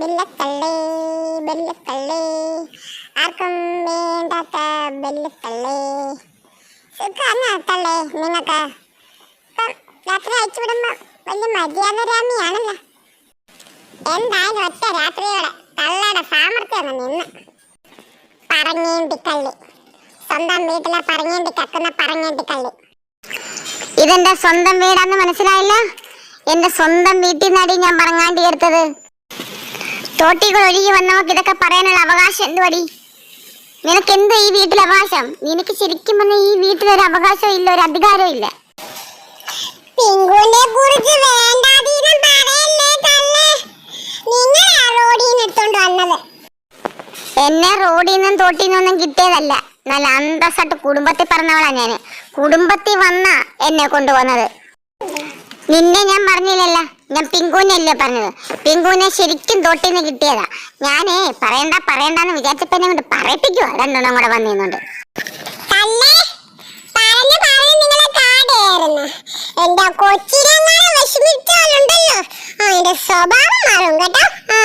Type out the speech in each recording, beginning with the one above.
ബെല്ലത്തള്ളേ ബെല്ലത്തള്ളേ ആർക്കും വേണ്ടാത്ത ബെല്ലത്തള്ളേ തള്ളേ നിങ്ങൾക്ക് രാത്രി അയച്ചു വിടുമ്പോൾ വലിയ മര്യാദരാമിയാണല്ലോ എന്തായാലും ഒറ്റ രാത്രിയോടെ തള്ളയുടെ സാമർത്ഥ്യം ഒന്ന് നിന്ന്. പറങ്ങേണ്ടിക്കള്ളി. സ്വന്തം വീട്ടിലെ പറങ്ങേണ്ടി കക്കുന്ന പറങ്ങേണ്ടിക്കള്ളി. ഇതെന്റെ സ്വന്തം വീടാന്ന് മനസ്സിലായില്ല? എന്റെ സ്വന്തം വീട്ടിൽ നിന്നാടി ഞാൻ പറങ്ങാണ്ടി എടുത്തത് തോട്ടികൾ ഒഴുകി വന്നവർക്ക് ഇതൊക്കെ പറയാനുള്ള അവകാശം എന്തുവടി? നിനക്ക് എന്ത് ഈ വീട്ടിൽ അവകാശം? നിനക്ക് ശരിക്കും പറഞ്ഞാൽ ഈ വീട്ടിൽ ഒരു അവകാശവും ഇല്ല ഒരു അധികാരവും ഇല്ല. പിങ്കുവിനെ കുറിച്ച് വേണ്ടാതീനം പറയല്ലേ തള്ളേ? നിങ്ങളാ റോഡിൽ നിന്ന് എടുത്തോണ്ട് വന്നത്. എന്നെ റോഡിൽ നിന്നും തോട്ടിൽ നിന്നൊന്നും കിട്ടിയതല്ല. നല്ല അന്തസ്സായിട്ട് കുടുംബത്തിൽ പറഞ്ഞവളാ ഞാൻ. കുടുംബത്തിൽ വന്ന എന്നെ കൊണ്ടുവന്നത് നിന്നെ ഞാൻ പറഞ്ഞില്ലല്ല. ഞാൻ പിങ്കുവിനല്ലേ പറഞ്ഞത്? പിങ്കുവിനെ ശരിക്കും തോട്ടിൽ നിന്ന് കിട്ടിയതാ. ഞാനേ പറയണ്ട പറയണ്ടെന്ന് വിചാരിച്ചപ്പോ എന്നെ കൊണ്ട് പറയിപ്പിക്കുവാ. രണ്ടെണ്ണം കൂടെ വന്നിരുന്നുണ്ട്? എന്റെ കൊച്ചിനെങ്ങാനും വിഷമിച്ചാലുണ്ടല്ലോ അതിന്റെ സ്വഭാവം മാറും കേട്ടോ. ആ.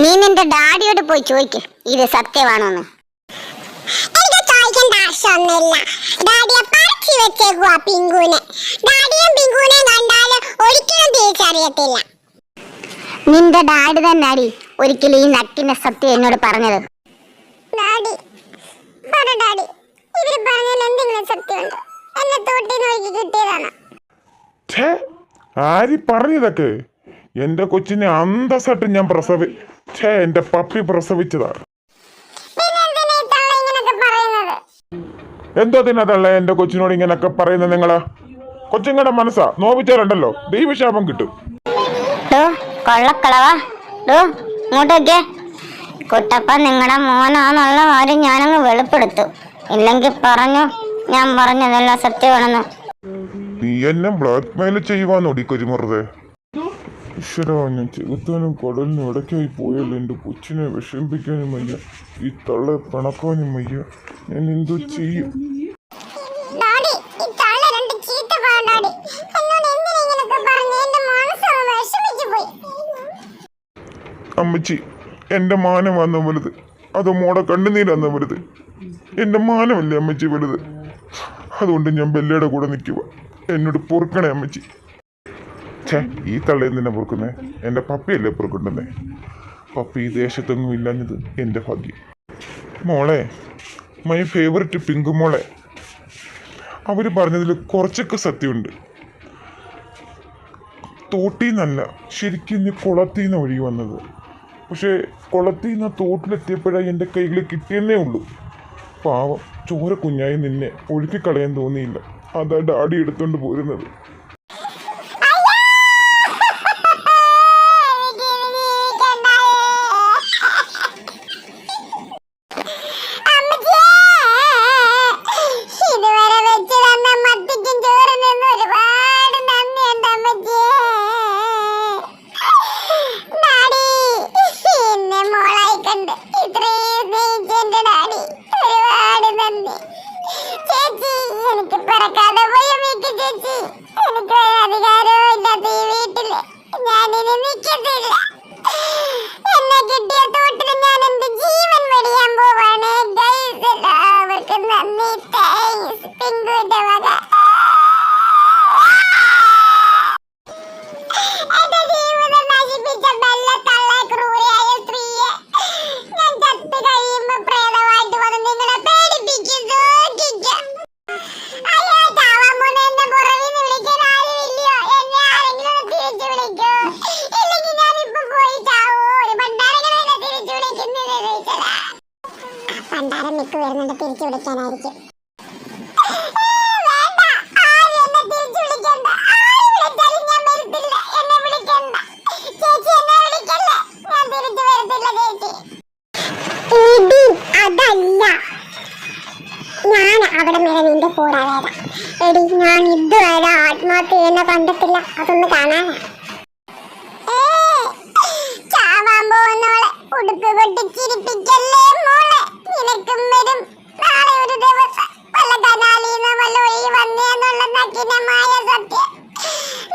നീ നിന്റെ ഡാഡിയോട് പോയി ചോദിക്ക്. ഇത് സത്യമാണോന്ന്. എനിക്ക് ചോദിക്കേണ്ട ആവശ്യമൊന്നുമില്ല. ഡാഡിയെ പറിച്ചു വെച്ചേക്കുവാ പിങ്കുവിനെ. ഡാഡിയും പിങ്കുവിനെയും കണ്ടാൽ ഒരിക്കലും തിരിച്ചറിയത്തില്ല. നിന്റെ ഡാഡി തന്നെ അടി ഒരിക്കലും ഈ നക്കിന്റെ സത്യം എന്നോട് പറഞ്ഞത്. ഡാഡി പറ ഡാഡി. ഇവർ പറഞ്ഞതിൽ എന്തെങ്കിലും സത്യമുണ്ടോ? എന്നെ നോക്കി കിട്ടിയതാണ്. ഛേ ആരി പറഞ്ഞതൊക്കെ? എന്റെ കൊച്ചിനെ അന്തസ്സായിട്ട് ഞാൻ പ്രസവി ഛേ എന്റെ പപ്പി പ്രസവിച്ചതാ. എന്തോ ഈ തള്ള? എന്റെ കൊച്ചിനോട് ഇങ്ങനൊക്കെ പറയുന്നത് നിങ്ങളാ? കൊച്ചിങ്ങടെ മനസ്സാ. നോവിച്ചാലുണ്ടല്ലോ ദൈവശാപം കിട്ടും. ഡോ കൊള്ളക്കളവാ. ഡോ ഇങ്ങോട്ടൊക്കെ. കുട്ടപ്പ നിങ്ങളുടെ മോനാന്നുള്ള കാര്യം ഞാനങ്ങ് വെളിപ്പെടുത്തു. ഇല്ലെങ്കിൽ പറഞ്ഞു ഞാൻ പറഞ്ഞതെല്ലാം സത്യമാണെന്ന്. നീ എന്നെ ബ്ലാക്ക് മെയിൽ ചെയ്യുവാന്നോടി കൊരിമുറതെ? ഈശ്വരാ ഞാൻ ചെകുത്താനും കടലിനും ഇടയ്ക്കായി പോയല്ലോ. എന്റെ കൊച്ചിനെ വിഷമിപ്പിക്കാനും വയ്യ. ഈ തള്ള പിണക്കാനും വയ്യ. ഞാൻ എന്തോ ചെയ്യും. അമ്മച്ചി എന്റെ മാനം വന്നു വലുത്. അതോ മോടെ കണ്ണുനീരന്ന വലുത്. എന്റെ മാനമല്ലേ അമ്മച്ചി വലുത്? അതുകൊണ്ട് ഞാൻ ബെല്ലയുടെ കൂടെ നിൽക്കുക എന്നോട് പൊറുക്കണേ അമ്മച്ചി. ഛേ ഈ തള്ളയിൽ നിന്നെ പൊറുക്കുന്നേ? എന്റെ പപ്പിയല്ലേ പൊറുക്കുണ്ടെന്നേ പപ്പി ഈ ദേശത്തൊന്നും ഇല്ലാഞ്ഞത് എന്റെ ഭാഗ്യം. മോളെ മൈ ഫേവററ്റ് പിങ്ക് മോളെ. അവർ പറഞ്ഞതിൽ കുറച്ചൊക്കെ സത്യമുണ്ട്. തോട്ടീന്നല്ല ശരിക്കും നീ നിന്ന് ഒഴുകി വന്നത്. പക്ഷേ കുളത്തീന്ന് തോട്ടിലെത്തിയപ്പോഴാണ് എന്റെ കൈകൾ കിട്ടിയെന്നേ ഉള്ളൂ. പാവം ചോര കുഞ്ഞായി നിന്നെ. ഒഴുക്കിക്കളയാൻ തോന്നിയില്ല. അതാ ഡാഡി എടുത്തുകൊണ്ട് പോരുന്നത്. ചേച്ചി തിരിച്ചു വിളിക്കാനായിരിക്കും. ഞാൻ അവിടെ വരെ നിന്റെ കൂടെ വരാം. എടി ഞാൻ ഇതുവരെ ആത്മഹത്യ ചെയ്യുന്ന കണ്ടിട്ടില്ല. അതൊന്ന് കാണാനാ. ഏ, ചാവാൻ പോകുന്നവളെ ഉടുക്ക് കൊട്ടി ചിരിപ്പിക്കല്ലേ മോളെ നിനക്കും വരും. നാളെ ഒരു ദിവസം വല്ല കനാലിന്നോ വല്ല ഒഴി വന്നേന്നുള്ള നക്കിനമായ സത്യം.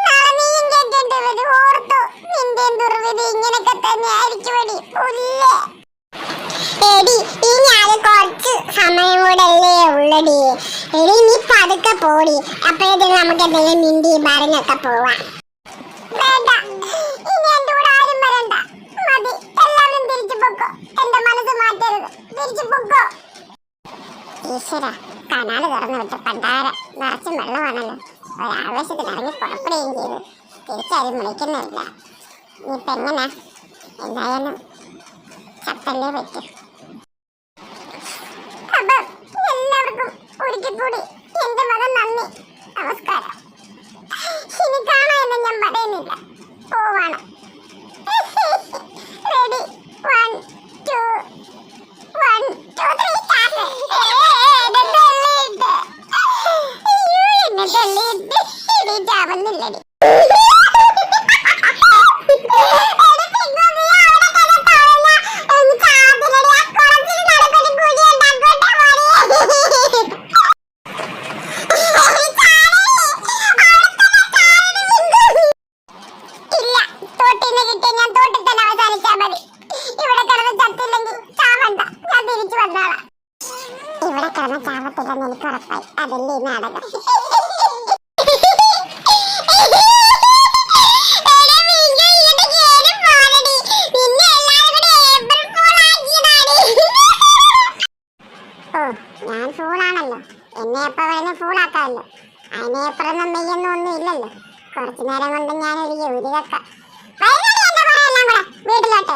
നാളെ നീയും കേൾക്കേണ്ടി വരും. ഓർത്തു നിന്റെ ദുർവിധി ഇങ്ങനൊക്കെ തന്നെ ആയിരിക്കുമടി പുല്ലേ. എടി ഇനി അത് കുറച്ച് സമയം ഉള്ളടി. എടി നീ പതുക്കെ പോടി. അപ്പോഴത്തേക്ക് നമുക്ക് എന്തെങ്കിലും മിണ്ടി പറഞ്ഞൊക്കെ പോവാം. ഇനി കൂടെ ആരും വരണ്ട. മതി. എല്ലാവരും തിരിച്ചു പൊക്കോ. പൊക്കോ ഈശ്വര കനാല് തുറന്നു വിട്ട പണ്ടാര നിറച്ചും വെള്ളമാണല്ലോ ഒരാവേശത്തിൽ ഇറങ്ങി പുറപ്പെടുകയും ചെയ്തു. തിരിച്ചാരും വിളിക്കുന്നില്ല. ഇനിയിപ്പോ എങ്ങനെ? എന്തായാലും ചത്തല്ലേ പറ്റും. എല്ലാവർക്കും ഒരിക്കൽ കൂടി എന്റെ മകൻ നന്ദി. നമസ്കാരം. ഇനി കാണാമെന്ന് ഞാൻ പറയുന്നില്ല. മതി. ഇവിടെ കിടന്ന് ചാവത്തില്ലെന്ന് എനിക്ക് ഉറപ്പായി. അതല്ലേ നാടകം. ഞാൻ ഫൂളാണല്ലോ എന്നെ എപ്പോ വേണേ ഫൂളാക്കാമല്ലോ അതിനെപ്പുറം മെയ്യൊന്നും ഒന്നും ഇല്ലല്ലോ. കുറച്ചു നേരം കൊണ്ട് ഒരു യൂരി വെക്കാം. വീട്ടിലോട്ട്.